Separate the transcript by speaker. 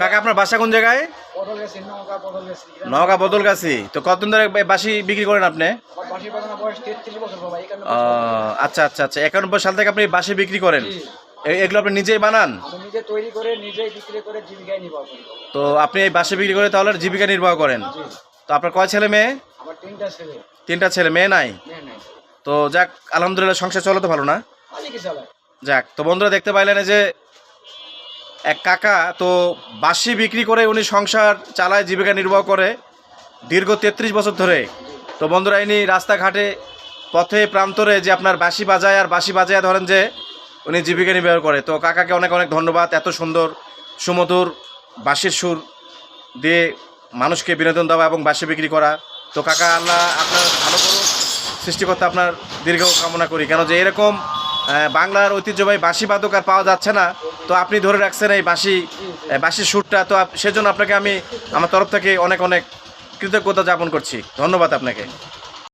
Speaker 1: কাকা আপনার বাসা কোন জায়গায়? নওগাঁ বদলগাছি তো কতদিন ধরে বাসি বিক্রি করেন আপনি? আচ্ছা আচ্ছা আচ্ছা। একানব্বই সাল থেকে আপনি বাসি বিক্রি করেন। এগুলো আপনি নিজেই বানান?
Speaker 2: নিজে তৈরি করে নিজেই বিক্রি করে জীবিকায় নির্বাহ করি।
Speaker 1: তো আপনি এই বাসি বিক্রি করে তাহলে জীবিকা নির্বাহ করেন? তো আপনার কয় ছেলে মেয়ে?
Speaker 2: আমার তিনটা ছেলে।
Speaker 1: তিনটা ছেলে মেয়ে নাই? তো যাক আলহামদুলিল্লাহ সংসার চলে তো ভালো না? যাক তো বন্ধুরা দেখতে পাইলেন যে এক কাকা তো বাসি বিক্রি করে উনি সংসার চালায়, জীবিকা নির্বাহ করে দীর্ঘ তেত্রিশ বছর ধরে। তো বন্ধুরা, ইনি রাস্তাঘাটে পথে প্রান্তরে যে আপনার বাসি বাজায় আর বাসি বাজায় ধরেন যে উনি জীবিকা নির্বাহ করে। তো কাকাকে অনেক অনেক ধন্যবাদ, এত সুন্দর সুমধুর বাঁশির সুর দিয়ে মানুষকে বিনোদন দেওয়া এবং বাঁশি বিক্রি করা। তো কাকা, আল্লাহ আপনার ভালো করুক, সৃষ্টিকর্তা আপনার দীর্ঘ কামনা করি। কেন যে এরকম বাংলার ঐতিহ্যবাহী বাঁশি বাদক আর পাওয়া যাচ্ছে না। তো আপনি ধরে রাখছেন এই বাঁশি বাঁশির সুরটা। তো সেজন্য আপনাকে আমি, আমার তরফ থেকে অনেক অনেক কৃতজ্ঞতা যাপন করছি। ধন্যবাদ আপনাকে।